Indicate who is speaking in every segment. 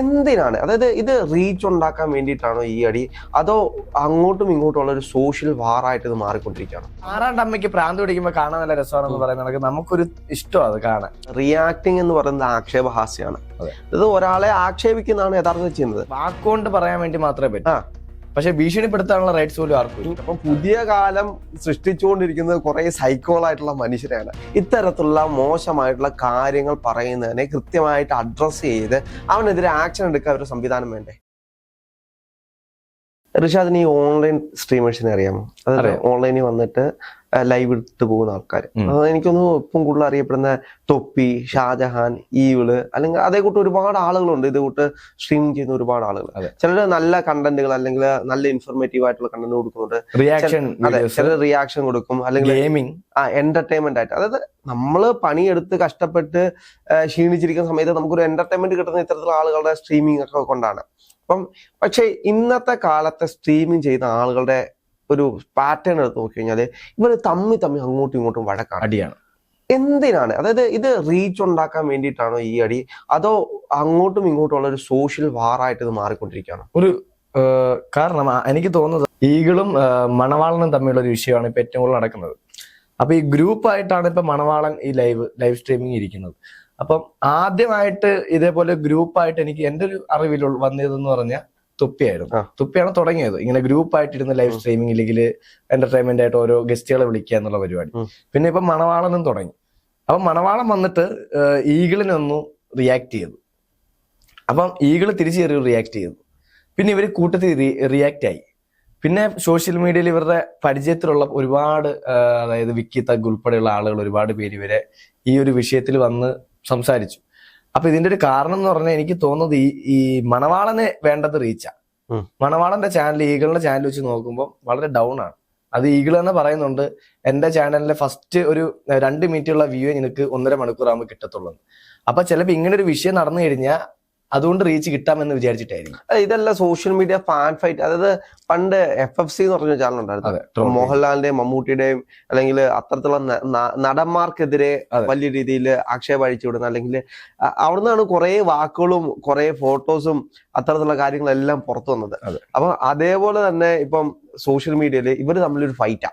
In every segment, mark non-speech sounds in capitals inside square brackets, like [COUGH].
Speaker 1: എന്തിനാണ്? അതായത് ഇത് റീച്ച് ഉണ്ടാക്കാൻ വേണ്ടിയിട്ടാണോ ഈ അടി? അതോ അങ്ങോട്ടും ഇങ്ങോട്ടും ഉള്ള ഒരു സോഷ്യൽ വാറായിട്ട് ഇത് മാറിക്കൊണ്ടിരിക്കുകയാണ്?
Speaker 2: ആറാണ്ട് അമ്മയ്ക്ക് പ്രാന്ത് പിടിക്കുമ്പോൾ കാണാൻ നല്ല രസമാണെന്ന് പറയുന്നത് നമുക്കൊരു ഇഷ്ടമാണ് അത് കാണാൻ.
Speaker 1: റിയാക്ടിങ് എന്ന് പറയുന്നത് ആക്ഷേപഹാസ്യമാണ്. ഇത് ഒരാളെ ആക്ഷേപിക്കുന്നതാണ് യഥാർത്ഥത്തിൽ ചെയ്യുന്നത്.
Speaker 2: വാക്കുകൊണ്ട് പറയാൻ വേണ്ടി മാത്രമേ പറ്റൂ. പക്ഷെ ഭീഷണിപ്പെടുത്താനുള്ള റൈറ്റ്സ് പോലും ആർക്കും.
Speaker 1: അപ്പൊ പുതിയ കാലം സൃഷ്ടിച്ചുകൊണ്ടിരിക്കുന്നത് കുറെ സൈക്കോളായിട്ടുള്ള മനുഷ്യരാണ് ഇത്തരത്തിലുള്ള മോശമായിട്ടുള്ള കാര്യങ്ങൾ പറയുന്നതിനെ കൃത്യമായിട്ട് അഡ്രസ് ചെയ്ത് അവനെതിരെ ആക്ഷൻ എടുക്കാൻ ഒരു സംവിധാനം വേണ്ടേ? ഋഷാദിന് ഈ ഓൺലൈൻ സ്ട്രീമേഴ്സിനെ അറിയാമോ?
Speaker 2: അതെ
Speaker 1: ഓൺലൈനിൽ വന്നിട്ട് ലൈവ് ഇട്ട് പോകുന്ന ആൾക്കാർ. എനിക്കൊന്ന് ഇപ്പം കൂടുതൽ അറിയപ്പെടുന്ന തൊപ്പി ഷാജഹാൻ ഈവിൾ അല്ലെങ്കിൽ അതേ കൂട്ട് ഒരുപാട് ആളുകളുണ്ട്. ഇത് കൂട്ട് സ്ട്രീം ചെയ്യുന്ന ഒരുപാട് ആളുകൾ. ചിലർ നല്ല കണ്ടന്റുകൾ അല്ലെങ്കിൽ നല്ല ഇൻഫോർമേറ്റീവ് ആയിട്ടുള്ള കണ്ടന്റ് കൊടുക്കുന്നുണ്ട്.
Speaker 2: റിയാക്ഷൻ
Speaker 1: അതെ ചിലർ റിയാക്ഷൻ കൊടുക്കും. അല്ലെങ്കിൽ
Speaker 2: ഗെയിമിംഗ്
Speaker 1: ആ എന്റർടൈൻമെന്റ് ആയിട്ട്. അതായത് നമ്മൾ പണിയെടുത്ത് കഷ്ടപ്പെട്ട് ക്ഷീണിച്ചിരിക്കുന്ന സമയത്ത് നമുക്കൊരു എന്റർടൈൻമെന്റ് കിട്ടുന്ന ഇത്തരത്തിലുള്ള ആളുകളുടെ സ്ട്രീമിംഗ് ഒക്കെ കൊണ്ടാണ്. അപ്പം പക്ഷേ ഇന്നത്തെ കാലത്തെ സ്ട്രീമിംഗ് ചെയ്യുന്ന ആളുകളുടെ ഒരു പാറ്റേൺ എടുത്ത് നോക്കിക്കഴിഞ്ഞാൽ ഇവർ തമ്മി തമ്മി അങ്ങോട്ടും ഇങ്ങോട്ടും വഴക്കാണ്
Speaker 2: അടിയാണ്.
Speaker 1: എന്തിനാണ്? അതായത് ഇത് റീച്ച് ഉണ്ടാക്കാൻ വേണ്ടിയിട്ടാണോ ഈ അടി? അതോ അങ്ങോട്ടും ഇങ്ങോട്ടും ഉള്ള ഒരു സോഷ്യൽ വാറായിട്ട് ഇത് മാറിക്കൊണ്ടിരിക്കുകയാണ്?
Speaker 2: ഒരു കാരണം എനിക്ക് തോന്നുന്നത് ഈകളും മണവാളനും തമ്മിലുള്ള ഒരു വിഷയമാണ് ഇപ്പൊ ഏറ്റവും കൂടുതൽ നടക്കുന്നത്. അപ്പൊ ഈ ഗ്രൂപ്പായിട്ടാണ് ഇപ്പൊ മണവാളൻ ഈ ലൈവ് ലൈവ് സ്ട്രീമിംഗ് ഇരിക്കുന്നത്. അപ്പം ആദ്യമായിട്ട് ഇതേപോലെ ഗ്രൂപ്പായിട്ട് എനിക്ക് എന്റെ ഒരു അറിവിൽ വന്നതെന്ന് പറഞ്ഞാൽ തുപ്പിയായിരുന്നു. തുപ്പിയാണ് തുടങ്ങിയത്. ഇങ്ങനെ ഗ്രൂപ്പായിട്ട് ഇരുന്ന് ലൈവ് സ്ട്രീമിംഗ് ഇല്ലെങ്കിൽ എന്റർടൈൻമെന്റ് ആയിട്ട് ഓരോ ഗസ്റ്റുകളെ വിളിക്കുക എന്നുള്ള പരിപാടി. പിന്നെ ഇപ്പൊ മണവാളനും തുടങ്ങി. അപ്പൊ മണവാളം വന്നിട്ട് ഈഗിളിനൊന്നു റിയാക്ട് ചെയ്തു. അപ്പം ഈഗിൾ തിരിച്ചു കയറി റിയാക്ട് ചെയ്തു. പിന്നെ ഇവർ കൂട്ടത്തിൽ റിയാക്ട് ആയി. പിന്നെ സോഷ്യൽ മീഡിയയിൽ ഇവരുടെ പരിചയത്തിലുള്ള ഒരുപാട് അതായത് വിക്കി തഗ് ഉൾപ്പെടെയുള്ള ആളുകൾ ഒരുപാട് പേര് ഇവരെ ഈ ഒരു വിഷയത്തിൽ വന്ന് സംസാരിച്ചു. അപ്പൊ ഇതിന്റെ ഒരു കാരണം എന്ന് പറഞ്ഞാൽ എനിക്ക് തോന്നുന്നത് ഈ ഈ മണവാളന് വേണ്ടത് റീച്ചാ. മണവാളന്റെ ചാനൽ ഈഗിളിന്റെ ചാനൽ വെച്ച് നോക്കുമ്പോൾ വളരെ ഡൗൺ ആണ്. അത് ഈഗിൾ തന്നെ പറയുന്നുണ്ട് എന്റെ ചാനലിലെ ഫസ്റ്റ് ഒരു രണ്ട് മിനിറ്റ് ഉള്ള വ്യൂ നിനക്ക് ഒന്നര മണിക്കൂർ ആകുമ്പോൾ കിട്ടത്തുള്ളൂ. അപ്പൊ ചിലപ്പോൾ ഇങ്ങനെ ഒരു വിഷയം നടന്നു കഴിഞ്ഞാൽ അതുകൊണ്ട് റീച്ച് കിട്ടാമെന്ന് വിചാരിച്ചിട്ടായിരിക്കും.
Speaker 1: അതെ, ഇതല്ല സോഷ്യൽ മീഡിയ ഫാൻ ഫൈറ്റ് അതായത് പണ്ട് എഫ് എഫ് സി എന്ന് പറഞ്ഞ ചാനൽ ഉണ്ടായിരുന്നു. മോഹൻലാലിന്റെയും മമ്മൂട്ടിയുടെയും അല്ലെങ്കിൽ അത്തരത്തിലുള്ള നടന്മാർക്കെതിരെ. വലിയ രീതിയിൽ ആക്ഷേപം അഴിച്ചു വിടുന്ന അല്ലെങ്കിൽ അവിടുന്നാണ് കുറെ വാക്കുകളും കുറെ ഫോട്ടോസും അത്തരത്തിലുള്ള കാര്യങ്ങളെല്ലാം പുറത്തു വന്നത്. അപ്പൊ അതേപോലെ തന്നെ ഇപ്പം സോഷ്യൽ മീഡിയയിൽ ഇവർ തമ്മിലൊരു ഫൈറ്റാ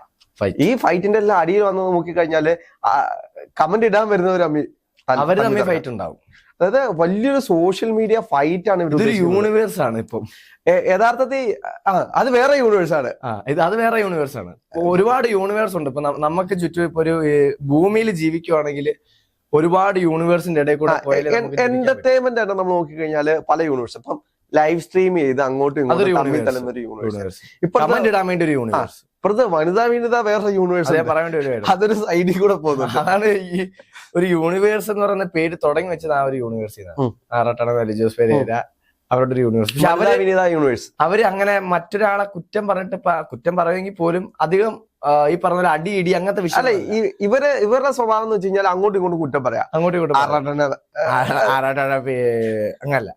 Speaker 1: ഈ ഫൈറ്റിന്റെ എല്ലാം അടിയിൽ വന്ന് നോക്കിക്കഴിഞ്ഞാൽ കമന്റ് ഇടാൻ വരുന്നവർ
Speaker 2: അവർ തമ്മിൽ ഫൈറ്റ് ഉണ്ടാവും.
Speaker 1: അതായത് വലിയൊരു സോഷ്യൽ മീഡിയ ഫൈറ്റ് ആണ്
Speaker 2: ഇതൊരു യൂണിവേഴ്സ് ആണ് ഇപ്പം.
Speaker 1: യഥാർത്ഥത്തിൽ അത് വേറെ യൂണിവേഴ്സ് ആണ്.
Speaker 2: ഇത് അത് വേറെ യൂണിവേഴ്സ് ആണ്. ഒരുപാട് യൂണിവേഴ്സ് ഉണ്ട്. ഇപ്പൊ നമുക്ക് ചുറ്റും ഇപ്പൊ ഒരു ഭൂമിയിൽ ജീവിക്കുവാണെങ്കിൽ ഒരുപാട് യൂണിവേഴ്സിന്റെ ഇടയിൽ കൂടെ.
Speaker 1: എന്റർടൈൻമെന്റ് ആണ് നമ്മൾ നോക്കിക്കഴിഞ്ഞാൽ പല യൂണിവേഴ്സ് ഇപ്പം ലൈവ് സ്ട്രീം ചെയ്ത് അങ്ങോട്ടും ഇങ്ങോട്ടും തമ്മിൽ തല്ലുന്ന ഒരു യൂണിവേഴ്സ്
Speaker 2: ഇപ്പൊ ഇടാൻ വേണ്ടി ഒരു യൂണിവേഴ്സ്
Speaker 1: ഇപ്പഴത്തെ വനിതാ വീണിത വേറെ യൂണിവേഴ്സ് അതൊരു സൈഡിൽ കൂടെ പോകുന്നു
Speaker 2: അതാണ് ഈ ഒരു യൂണിവേഴ്സ് എന്ന് പറയുന്ന പേര് തുടങ്ങി വെച്ചത് ആ ഒരു യൂണിവേഴ്സിനാണ്. ആറാട്ടണ വലിജോസ് പേര് അവരുടെ ഒരു യൂണിവേഴ്സ് പക്ഷെ അവർ
Speaker 1: വനിതാ യൂണിവേഴ്സ്
Speaker 2: അവർ അങ്ങനെ മറ്റൊരാളെ കുറ്റം പറഞ്ഞിട്ട് കുറ്റം പറയുമെങ്കിൽ പോലും അധികം ഈ പറഞ്ഞ അടി ഇടി അങ്ങനത്തെ വിഷയം
Speaker 1: അല്ലെ ഈ- ഇവർ ഇവരുടെ സ്വഭാവം എന്ന് വെച്ച് കഴിഞ്ഞാൽ അങ്ങോട്ടും ഇങ്ങോട്ടും കുറ്റം പറയാം.
Speaker 2: അങ്ങോട്ടും ഇങ്ങോട്ടും ആറാട്ടണ അങ്ങനല്ല.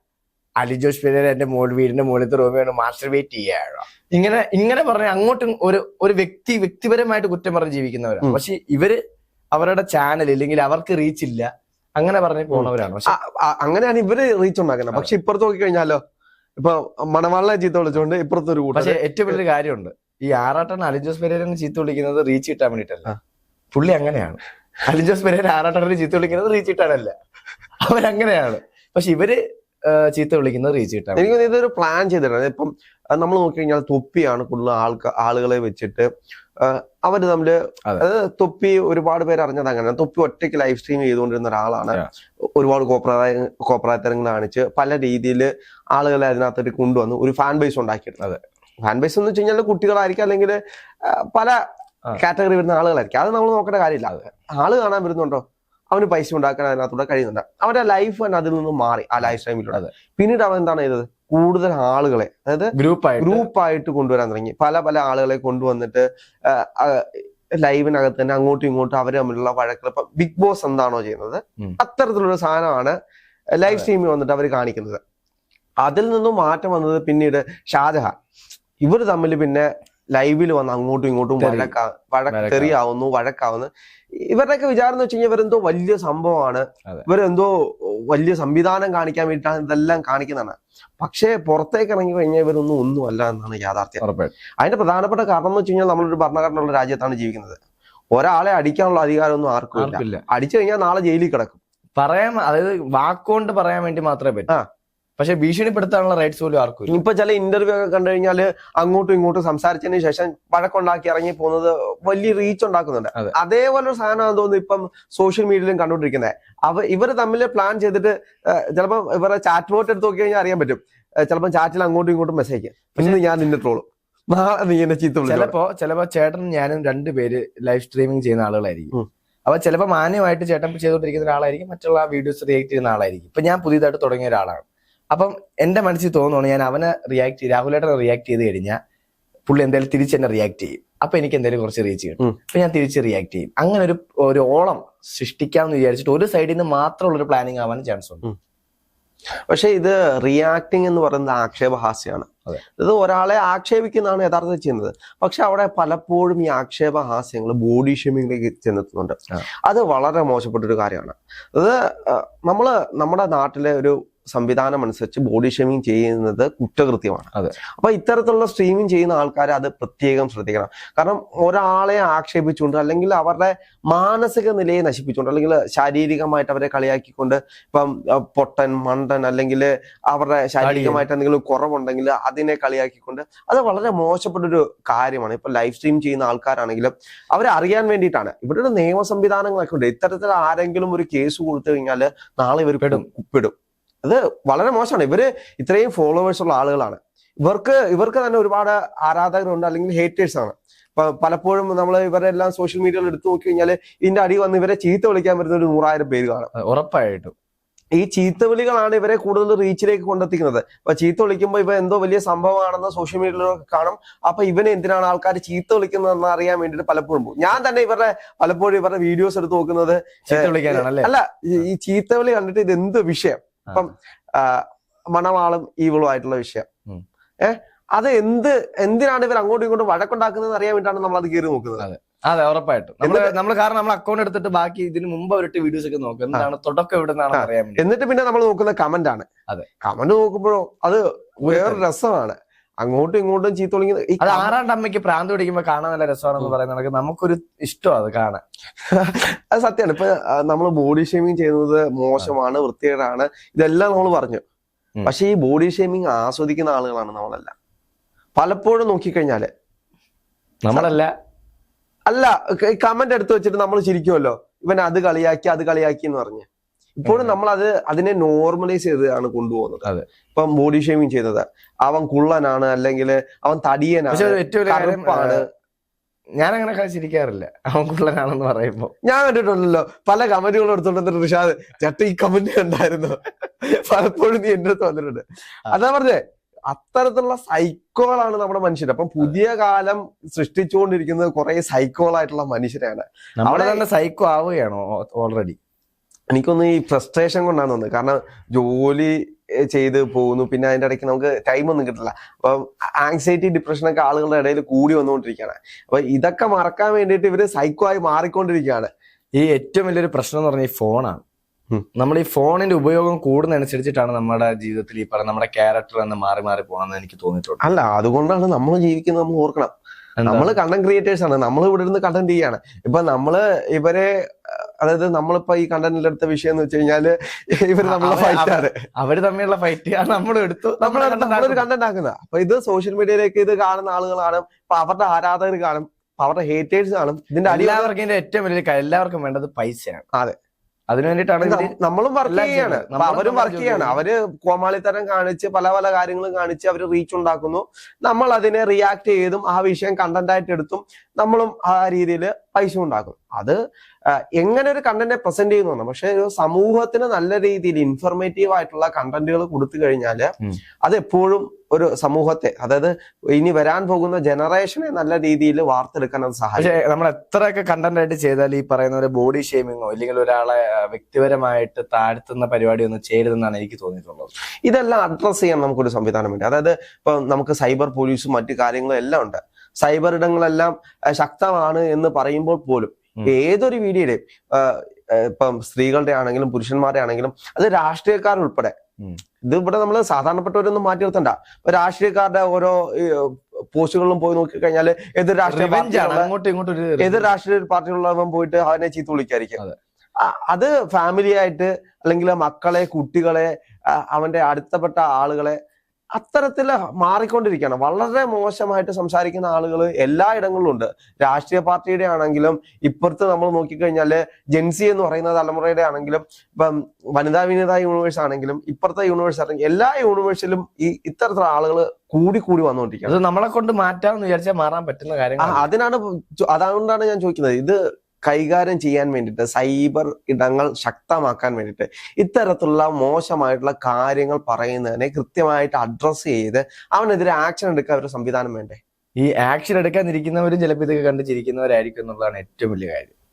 Speaker 2: അലി ജോസ് പേര് എന്റെ മോൾ വീടിന്റെ മുകളിലത്തെ റൂമിയാണ് മാസ്റ്റർ വെയിറ്റ് ചെയ്യാഴോ ഇങ്ങനെ ഇങ്ങനെ പറഞ്ഞ അങ്ങോട്ടും ഒരു ഒരു വ്യക്തി വ്യക്തിപരമായിട്ട് കുറ്റം പറഞ്ഞ് ജീവിക്കുന്നവരാണ് പക്ഷെ ഇവർ അവരുടെ ചാനൽ ഇല്ലെങ്കിൽ അവർക്ക് റീച്ച് ഇല്ല. അങ്ങനെ പറഞ്ഞ് പോണവരാണ്.
Speaker 1: അങ്ങനെയാണ് ഇവർ റീച്ച് ഉണ്ടാക്കുന്നത്. പക്ഷെ ഇപ്പുറത്ത് നോക്കിക്കഴിഞ്ഞാലോ ഇപ്പൊ മണവാളിനെ ചീത്ത വിളിച്ചോണ്ട് ഇപ്പുറത്ത് ഒരു കൂട്ടം
Speaker 2: പക്ഷെ ഏറ്റവും വലിയൊരു കാര്യമുണ്ട്. ഈ ആറാട്ടാണ് അലിജോസ് പെരേരനെ ചീത്ത വിളിക്കുന്നത് റീച്ച് കിട്ടാൻ വേണ്ടിട്ടല്ല. പുള്ളി അങ്ങനെയാണ്. അലിജോസ് പെരേര ആറാട്ടനെ ചീത്ത വിളിക്കുന്നത് റീച്ച് കിട്ടാനല്ല. അവരങ്ങനെയാണ്. പക്ഷെ ഇവർ ചീത്ത വിളിക്കുന്നത് കിട്ടാൻ
Speaker 1: എനിക്ക് ഇതൊരു പ്ലാൻ ചെയ്തിട്ടുണ്ട്. ഇപ്പം നമ്മൾ നോക്കിക്കഴിഞ്ഞാൽ തൊപ്പിയാണ് കൂടുതൽ ആൾക്കാർ ആളുകളെ വെച്ചിട്ട്
Speaker 2: അവർ
Speaker 1: തമ്മിൽ. തൊപ്പി ഒരുപാട് പേര് അറിഞ്ഞത് അങ്ങനെ തൊപ്പി ഒറ്റയ്ക്ക് ലൈവ് സ്ട്രീം ചെയ്തുകൊണ്ടിരുന്ന ഒരാളാണ്. ഒരുപാട് കോപ്രായ കോപ്രായത്തരങ്ങൾ കാണിച്ച് പല രീതിയിൽ ആളുകളെ അതിനകത്തേക്ക് കൊണ്ടുവന്ന് ഒരു ഫാൻ ബേസ്
Speaker 2: ഉണ്ടാക്കിയിരുന്നത്
Speaker 1: ഫാൻ ബേസ് എന്ന് വെച്ച് കഴിഞ്ഞാൽ കുട്ടികളായിരിക്കും അല്ലെങ്കിൽ പല കാറ്റഗറി വരുന്ന ആളുകളായിരിക്കും. അത് നമ്മൾ നോക്കേണ്ട കാര്യമില്ല. ആൾ കാണാൻ വരുന്നുണ്ടോ? അവന് പൈസ ഉണ്ടാക്കാൻ അതിനകത്തൂടെ കഴിയുന്നുണ്ട്. അവന്റെ ലൈഫ് തന്നെ അതിൽ നിന്ന് മാറി ആ ലൈഫ് ടൈമിലൂടെ പിന്നീട് അവൻ എന്താണ് ചെയ്തത്? കൂടുതൽ ആളുകളെ അതായത്
Speaker 2: ഗ്രൂപ്പായിട്ട്.
Speaker 1: ഗ്രൂപ്പായിട്ട് കൊണ്ടുവരാൻ തുടങ്ങി. പല പല ആളുകളെ കൊണ്ടുവന്നിട്ട് ലൈവിനകത്ത് തന്നെ അങ്ങോട്ടും ഇങ്ങോട്ടും അവർ തമ്മിലുള്ള വഴക്കുകൾ. ഇപ്പൊ ബിഗ് ബോസ് എന്താണോ ചെയ്യുന്നത്. അത്തരത്തിലുള്ള സാധനമാണ് ലൈവ്. സ്ട്രീമിൽ വന്നിട്ട് അവർ കാണിക്കുന്നത്. അതിൽ നിന്നും മാറ്റം വന്നത് പിന്നീട് ഷാജഹാൻ. ഇവർ തമ്മിൽ പിന്നെ ലൈവിൽ വന്ന് അങ്ങോട്ടും ഇങ്ങോട്ടും. വഴക്കാ വഴക്ക്
Speaker 2: വഴക്കാ.
Speaker 1: തെറിയാവുന്നു വഴക്കാവുന്നു. ഇവരുടെയൊക്കെ വിചാരം എന്ന് വെച്ച് കഴിഞ്ഞാൽ ഇവരെന്തോ വലിയ സംഭവമാണ്. ഇവരെന്തോ വലിയ സംവിധാനം കാണിക്കാൻ വേണ്ടിയിട്ടാണ് ഇതെല്ലാം കാണിക്കുന്നതാണ്. പക്ഷേ പുറത്തേക്ക് ഇറങ്ങി കഴിഞ്ഞാൽ ഇവരൊന്നും ഒന്നുമല്ല എന്നാണ് യാഥാർത്ഥ്യം. അതിന്റെ പ്രധാനപ്പെട്ട കാരണം എന്ന് വെച്ച് കഴിഞ്ഞാൽ നമ്മളൊരു ഭരണഘടനയുള്ള രാജ്യത്താണ് ജീവിക്കുന്നത്. ഒരാളെ അടിക്കാനുള്ള അധികാരമൊന്നും ആർക്കും ഇല്ല. അടിച്ചു കഴിഞ്ഞാൽ നാളെ ജയിലിൽ കിടക്കും.
Speaker 2: പറയാൻ അതായത് വാക്കുകൊണ്ട് പറയാൻ വേണ്ടി മാത്രമേ പറ്റൂ. പക്ഷെ ഭീഷണിപ്പെടുത്താനുള്ള റൈറ്റ്സ് പോലും ആർക്കും
Speaker 1: ഇപ്പൊ ചില ഇന്റർവ്യൂ ഒക്കെ കണ്ടു കഴിഞ്ഞാൽ അങ്ങോട്ടും ഇങ്ങോട്ടും സംസാരിച്ചതിന് ശേഷം പഴക്കമുണ്ടാക്കി ഇറങ്ങി പോകുന്നത് വലിയ റീച്ച് ഉണ്ടാക്കുന്നുണ്ട്.
Speaker 2: അതെ.
Speaker 1: അതേപോലെ ഒരു സാധനമാണെന്ന് തോന്നുന്നു ഇപ്പം സോഷ്യൽ മീഡിയയിലും കണ്ടുകൊണ്ടിരിക്കുന്നത്. അവ ഇവർ തമ്മിൽ പ്ലാൻ ചെയ്തിട്ട് ചിലപ്പോൾ ഇവരുടെ ചാറ്റ് ബോട്ട് എടുത്ത് നോക്കി കഴിഞ്ഞാൽ അറിയാൻ പറ്റും. ചിലപ്പോൾ ചാറ്റിൽ അങ്ങോട്ടും ഇങ്ങോട്ടും മെസ്സേജ് പിന്നെ ഞാൻ നിന്നെ ട്രോളും നാളെ നീ എന്നെ ചീത്ത.
Speaker 2: ചിലപ്പോ ചിലപ്പോ ചേട്ടനും ഞാനും രണ്ടുപേര് ലൈവ് സ്ട്രീമിംഗ് ചെയ്യുന്ന ആളുകളായിരിക്കും. അപ്പൊ ചിലപ്പോ മാന്യമായിട്ട് ചേട്ടൻ ചെയ്തുകൊണ്ടിരിക്കുന്ന ഒരാളായിരിക്കും മറ്റുള്ള വീഡിയോസ് റിയാക്ട് ചെയ്യുന്ന ആളായിരിക്കും. ഇപ്പൊ ഞാൻ പുതിയതായിട്ട് തുടങ്ങിയ ഒരാളാണ്. അപ്പം എന്റെ മനസ്സിൽ തോന്നുന്നു ഞാൻ അവനെ റിയാക്ട് ചെയ്ത് രാഹുലേട്ടനെ റിയാക്ട് ചെയ്ത് കഴിഞ്ഞാൽ പുള്ളി എന്തായാലും തിരിച്ച് എന്നെ റിയാക്ട് ചെയ്യും. അപ്പൊ എനിക്ക് എന്തായാലും കുറച്ച് റീച്ച് കിട്ടും. അപ്പൊ ഞാൻ തിരിച്ച് റിയാക്ട് ചെയ്യും. അങ്ങനെ ഒരു ഒരു ഓളം സൃഷ്ടിക്കാമെന്ന് വിചാരിച്ചിട്ട് ഒരു സൈഡിൽ നിന്ന് മാത്രമുള്ള ഒരു പ്ലാനിങ് ആവാൻ ചാൻസ് ഉണ്ട്.
Speaker 1: പക്ഷെ ഇത് റിയാക്ടിങ് എന്ന് പറയുന്നത് ആക്ഷേപഹാസ്യമാണ്. ഇത് ഒരാളെ ആക്ഷേപിക്കുന്നതാണ് യഥാർത്ഥത്തിൽ ചെയ്യുന്നത്. പക്ഷെ അവിടെ പലപ്പോഴും ഈ ആക്ഷേപഹാസ്യങ്ങൾ ബോഡി ഷേമിങ്ങിലേക്ക് ചെന്നെത്തുന്നുണ്ട്. അത് വളരെ മോശപ്പെട്ട ഒരു കാര്യമാണ്. അത് നമ്മൾ നമ്മൾ നമ്മുടെ നാട്ടിലെ ഒരു സംവിധാനം അനുസരിച്ച് ബോഡി ഷേമിങ് ചെയ്യുന്നത് കുറ്റകൃത്യമാണ്.
Speaker 2: അതെ.
Speaker 1: അപ്പൊ ഇത്തരത്തിലുള്ള സ്ട്രീമിങ് ചെയ്യുന്ന ആൾക്കാരെ അത് പ്രത്യേകം ശ്രദ്ധിക്കണം. കാരണം ഒരാളെ ആക്ഷേപിച്ചുകൊണ്ട് അല്ലെങ്കിൽ അവരുടെ മാനസിക നിലയെ നശിപ്പിച്ചുകൊണ്ട് അല്ലെങ്കിൽ ശാരീരികമായിട്ട് അവരെ കളിയാക്കിക്കൊണ്ട് ഇപ്പം പൊട്ടൻ മണ്ടൻ അല്ലെങ്കിൽ അവരുടെ ശാരീരികമായിട്ട് എന്തെങ്കിലും കുറവുണ്ടെങ്കിൽ അതിനെ കളിയാക്കിക്കൊണ്ട് അത് വളരെ മോശപ്പെട്ട ഒരു കാര്യമാണ്. ഇപ്പൊ ലൈഫ് സ്ട്രീം ചെയ്യുന്ന ആൾക്കാരാണെങ്കിലും അവരെ അറിയാൻ വേണ്ടിയിട്ടാണ്. ഇവിടെ നിയമ സംവിധാനങ്ങളൊക്കെ ഉണ്ട്. ഇത്തരത്തിൽ ആരെങ്കിലും ഒരു കേസ് കൊടുത്തു കഴിഞ്ഞാൽ നാളെ ഇവർ
Speaker 2: പെടും.
Speaker 1: പെടും. അത് വളരെ മോശമാണ്. ഇവർ ഇത്രയും ഫോളോവേഴ്സ് ഉള്ള ആളുകളാണ്. ഇവർക്ക് ഇവർക്ക് തന്നെ ഒരുപാട് ആരാധകരുണ്ട് അല്ലെങ്കിൽ ഹേറ്റേഴ്സ് ആണ്. ഇപ്പൊ പലപ്പോഴും നമ്മൾ ഇവരെല്ലാം സോഷ്യൽ മീഡിയയിൽ എടുത്തു നോക്കി കഴിഞ്ഞാൽ ഇതിന്റെ അടി വന്ന് ഇവരെ ചീത്ത വിളിക്കാൻ വരുന്ന ഒരു നൂറായിരം പേര് കാണും.
Speaker 2: ഉറപ്പായിട്ടും.
Speaker 1: ഈ ചീത്ത വിളികളാണ് ഇവരെ കൂടുതൽ റീച്ചിലേക്ക് കൊണ്ടെത്തിക്കുന്നത്. അപ്പൊ ചീത്ത വിളിക്കുമ്പോൾ ഇവ എന്തോ വലിയ സംഭവമാണെന്ന് സോഷ്യൽ മീഡിയയിലൊക്കെ കാണും. അപ്പൊ ഇവനെ എന്തിനാണ് ആൾക്കാർ ചീത്ത വിളിക്കുന്നതെന്ന് അറിയാൻ വേണ്ടിയിട്ട് പലപ്പോഴും പോകും. ഞാൻ തന്നെ ഇവരുടെ പലപ്പോഴും ഇവരുടെ വീഡിയോസ് എടുത്ത് നോക്കുന്നത് അല്ല? ഈ- ഈ ചീത്തവിളി കണ്ടിട്ട് ഇത് എന്ത് വിഷയം? ഇപ്പം മണവാളും ഈവിളും ആയിട്ടുള്ള വിഷയം. ഏഹ് അത് എന്ത് എന്തിനാണ് ഇവർ അങ്ങോട്ടും ഇങ്ങോട്ടും വഴക്കുണ്ടാക്കുന്നത് അറിയാൻ വേണ്ടിയിട്ടാണ് നമ്മൾ അത് കയറി നോക്കുന്നത്.
Speaker 2: അതെ. ഉറപ്പായിട്ടും. നമ്മൾ നമ്മൾ കാരണം നമ്മൾ അക്കൗണ്ട് എടുത്തിട്ട് ബാക്കി ഇതിന് മുമ്പ് അവരിട്ട് വീഡിയോസ് ഒക്കെ നോക്കും. എന്താണ് തുടക്കം എവിടെ നിന്നാണ് അറിയാൻ
Speaker 1: എന്നിട്ട് പിന്നെ നമ്മൾ നോക്കുന്ന കമന്റ് ആണ്.
Speaker 2: അതെ.
Speaker 1: കമന്റ് നോക്കുമ്പോഴോ അത് വേറെ രസമാണ്. അങ്ങോട്ടും ഇങ്ങോട്ടും ചീത്ത വിളിക്കുന്നത്
Speaker 2: അത് ആറാണ്ട് അമ്മയ്ക്ക് പ്രാന്ത് പിടിക്കുമ്പോ കാണാൻ നല്ല രസമാണെന്ന് പറയുന്നത് നമുക്കൊരു ഇഷ്ടമാണ് അത് കാണാൻ. [LAUGHS]
Speaker 1: അത് സത്യമാണ്. ഇപ്പൊ നമ്മൾ ബോഡി ഷേമിങ് ചെയ്യുന്നത് മോശമാണ് വൃത്തികേടാണ് ഇതെല്ലാം നമ്മൾ പറഞ്ഞു. പക്ഷെ ഈ ബോഡി ഷേമിങ് ആസ്വദിക്കുന്ന ആളുകളാണ് നമ്മളെല്ലാം. പലപ്പോഴും നോക്കിക്കഴിഞ്ഞാൽ
Speaker 2: നമ്മളല്ല.
Speaker 1: അല്ല കമന്റ് എടുത്തു വെച്ചിട്ട് നമ്മൾ ചിരിക്കുമല്ലോ ഇവൻ അത് കളിയാക്കി അത് കളിയാക്കി എന്ന് പറഞ്ഞ്. ഇപ്പോഴും നമ്മൾ അത് അതിനെ നോർമലൈസ് ചെയ്താണ് കൊണ്ടുപോകുന്നത്.
Speaker 2: അതെ.
Speaker 1: ഇപ്പം ബോഡി ഷേമിങ് ചെയ്യുന്നത്. അവൻ കുള്ളനാണ് അല്ലെങ്കിൽ അവൻ തടിയനാണ് കറുപ്പാണ്.
Speaker 2: ഞാൻ അങ്ങനെ കളിച്ചിരിക്കാറില്ല അവൻ കുള്ളനാണെന്ന് പറയുമ്പോ.
Speaker 1: ഞാൻ കണ്ടിട്ടുണ്ടല്ലോ പല കമന്റുകളും എടുത്തോണ്ട് റിഷാദ് ചേട്ട ഈ കമന്റ് ഉണ്ടായിരുന്നു പലപ്പോഴും നീ എന്റെ അടുത്ത് വന്നിട്ടുണ്ട്. അതാ പറഞ്ഞേ അത്തരത്തിലുള്ള സൈക്കോളാണ് നമ്മുടെ മനുഷ്യർ അപ്പം പുതിയ കാലം സൃഷ്ടിച്ചുകൊണ്ടിരിക്കുന്നത് കുറെ സൈക്കോളായിട്ടുള്ള മനുഷ്യരാണ്. അവിടെ-
Speaker 2: തന്നെ സൈക്കോ ആവുകയാണോ ഓൾറെഡി
Speaker 1: എനിക്കൊന്ന് ഈ ഫ്രസ്ട്രേഷൻ കൊണ്ടാണ് തോന്നുന്നത് കാരണം ജോലി ചെയ്ത് പോകുന്നു പിന്നെ അതിന്റെ ഇടയ്ക്ക് നമുക്ക് ടൈം ഒന്നും കിട്ടില്ല അപ്പം ആങ്സൈറ്റി ഡിപ്രഷൻ ഒക്കെ ആളുകളുടെ ഇടയിൽ കൂടി വന്നുകൊണ്ടിരിക്കുകയാണ്. അപ്പൊ ഇതൊക്കെ മറക്കാൻ വേണ്ടിയിട്ട് ഇവർ സൈക്കോ ആയി മാറിക്കൊണ്ടിരിക്കുകയാണ്.
Speaker 2: ഈ ഏറ്റവും വലിയൊരു പ്രശ്നം എന്ന് പറഞ്ഞാൽ ഈ ഫോണാണ് നമ്മൾ ഈ ഫോണിന്റെ ഉപയോഗം കൂടുന്നതനുസരിച്ചിട്ടാണ് നമ്മുടെ ജീവിതത്തിൽ ഈ പറഞ്ഞ നമ്മുടെ ക്യാരക്ടർ എന്ന് മാറി മാറി പോകണമെന്ന് എനിക്ക് തോന്നിയിട്ടുണ്ട്.
Speaker 1: അല്ല അതുകൊണ്ടാണ് നമ്മൾ ജീവിക്കുന്നത് നമ്മൾ ഓർക്കണം? നമ്മൾ കണ്ടന്റ് ക്രിയേറ്റേഴ്സ് ആണ്. നമ്മൾ ഇവിടെ ഇരുന്ന് കണ്ടന്റ് ചെയ്യാണ്. ഇപ്പൊ നമ്മൾ ഇവരെ അതായത് നമ്മളിപ്പോ ഈ കണ്ടന്റിൽ എടുത്ത വിഷയം എന്ന് വെച്ച് കഴിഞ്ഞാൽ ഇവർ നമ്മളെ
Speaker 2: അവ-
Speaker 1: ഫൈറ്റ് ആണ്.
Speaker 2: അവർ തമ്മിലുള്ള ഫൈറ്റ് നമ്മൾ എടുത്തു.
Speaker 1: നമ്മളൊരു കണ്ടന്റ് ആക്കുന്ന അപ്പൊ ഇത് സോഷ്യൽ മീഡിയയിലേക്ക് ഇത് കാണുന്ന ആളുകളാണ്. അപ്പൊ അവരുടെ ആരാധകർ കാണും. അവരുടെ ഹേറ്റേഴ്സ് കാണും. ഇതിന്റെ
Speaker 2: എല്ലാവർക്കും ഏറ്റവും വലിയ എല്ലാവർക്കും വേണ്ടത് പൈസയാണ്.
Speaker 1: അതെ.
Speaker 2: അതിനു വേണ്ടിയിട്ടാണ്
Speaker 1: നമ്മളും വർക്ക് ചെയ്യാണ്. അവരും വർക്ക് ചെയ്യാണ്. അവർ കോമാളിത്തരം കാണിച്ച് പല പല കാര്യങ്ങളും കാണിച്ച് അവർ റീച്ച് ഉണ്ടാക്കുന്നു. നമ്മൾ അതിനെ റിയാക്ട് ചെയ്തും ആ വിഷയം കണ്ടന്റ് ആയിട്ട് എടുത്തും നമ്മളും ആ രീതിയിൽ പൈസ ഉണ്ടാക്കും. അത് എങ്ങനെ ഒരു കണ്ടന്റ് പ്രസന്റ് ചെയ്യുന്നതാണ് പക്ഷെ ഒരു സമൂഹത്തിന് നല്ല രീതിയിൽ ഇൻഫർമേറ്റീവ് ആയിട്ടുള്ള കണ്ടന്റുകൾ കൊടുത്തു
Speaker 2: കഴിഞ്ഞാൽ.
Speaker 1: അത് എപ്പോഴും ഒരു സമൂഹത്തെ അതായത് ഇനി വരാൻ പോകുന്ന ജനറേഷനെ നല്ല രീതിയിൽ വാർത്തെടുക്കാൻ അത് സഹായിക്കും.
Speaker 2: നമ്മൾ എത്രയൊക്കെ കണ്ടന്റ് ആയിട്ട് ചെയ്താൽ ഈ പറയുന്ന ഒരു ബോഡി ഷേമിങ്ങോ അല്ലെങ്കിൽ ഒരാളെ വ്യക്തിപരമായിട്ട് താഴ്ത്തുന്ന പരിപാടി ഒന്നും ചെയ്യരുതെന്നാണ് എനിക്ക് തോന്നിയിട്ടുള്ളത്.
Speaker 1: ഇതെല്ലാം അഡ്രസ് ചെയ്യാൻ നമുക്കൊരു സംവിധാനം വേണ്ടി അതായത് ഇപ്പൊ നമുക്ക് സൈബർ പോലീസും മറ്റു കാര്യങ്ങളും എല്ലാം ഉണ്ട്. സൈബർ ഇടങ്ങളെല്ലാം ശക്തമാണ് എന്ന് പറയുമ്പോൾ പോലും ഏതൊരു ആ, ഇപ്പം സ്ത്രീകളുടെ ആണെങ്കിലും പുരുഷന്മാരുടെ ആണെങ്കിലും അത് രാഷ്ട്രീയക്കാരുൾപ്പെടെ. ഇത് ഇവിടെ നമ്മൾ സാധാരണപ്പെട്ടവരൊന്നും മാറ്റി നിർത്തണ്ട. ഇപ്പൊ രാഷ്ട്രീയക്കാരുടെ ഓരോ പോസ്റ്റുകളിലും പോയി നോക്കിക്കഴിഞ്ഞാൽ എതിർ രാഷ്ട്രീയ എതിർ രാഷ്ട്രീയ പാർട്ടിയിലുള്ളവൻ പോയിട്ട് അവനെ ചീത്ത വിളിക്കായിരിക്കും.
Speaker 2: അത്.
Speaker 1: ഫാമിലി ആയിട്ട് അല്ലെങ്കിൽ മക്കളെ കുട്ടികളെ അവന്റെ അടുത്തപ്പെട്ട ആളുകളെ അത്തരത്തിൽ മാറിക്കൊണ്ടിരിക്കുകയാണ്. വളരെ മോശമായിട്ട് സംസാരിക്കുന്ന ആളുകൾ എല്ലായിടങ്ങളിലും ഉണ്ട്. രാഷ്ട്രീയ പാർട്ടിയുടെ ആണെങ്കിലും ഇപ്പുറത്ത് നമ്മൾ നോക്കിക്കഴിഞ്ഞാൽ ജെൻസി എന്ന് പറയുന്ന തലമുറയുടെ ആണെങ്കിലും ഇപ്പം വനിതാ വിനിതാ യൂണിവേഴ്സ് ആണെങ്കിലും ഇപ്പുറത്തെ യൂണിവേഴ്സ് ആണെങ്കിലും എല്ലാ യൂണിവേഴ്സിലും ഈ ഇത്തരത്തിലുള്ള ആളുകൾ കൂടി കൂടി വന്നുകൊണ്ടിരിക്കുകയാണ്.
Speaker 2: അത് നമ്മളെ കൊണ്ട് മാറ്റാമെന്ന് വിചാരിച്ചാൽ മാറാൻ പറ്റുന്ന കാര്യം
Speaker 1: അതിനാണ് അതുകൊണ്ടാണ് ഞാൻ ചോദിക്കുന്നത്. ഇത് കൈകാര്യം ചെയ്യാൻ വേണ്ടിയിട്ട് സൈബർ ഇടങ്ങൾ ശക്തമാക്കാൻ വേണ്ടിയിട്ട് ഇത്തരത്തിലുള്ള മോശമായിട്ടുള്ള കാര്യങ്ങൾ പറയുന്നതിനെ കൃത്യമായിട്ട് അഡ്രസ്സ് ചെയ്ത് അവനെതിരെ ആക്ഷൻ എടുക്കാൻ ഒരു സംവിധാനം വേണ്ടേ?
Speaker 2: ഈ ആക്ഷൻ എടുക്കാനിരിക്കുന്നവരും ചിലപ്പോൾ ഇതൊക്കെ കണ്ട് ചിരിക്കുന്നവരായിരിക്കും എന്നുള്ളതാണ് ഏറ്റവും വലിയ കാര്യം.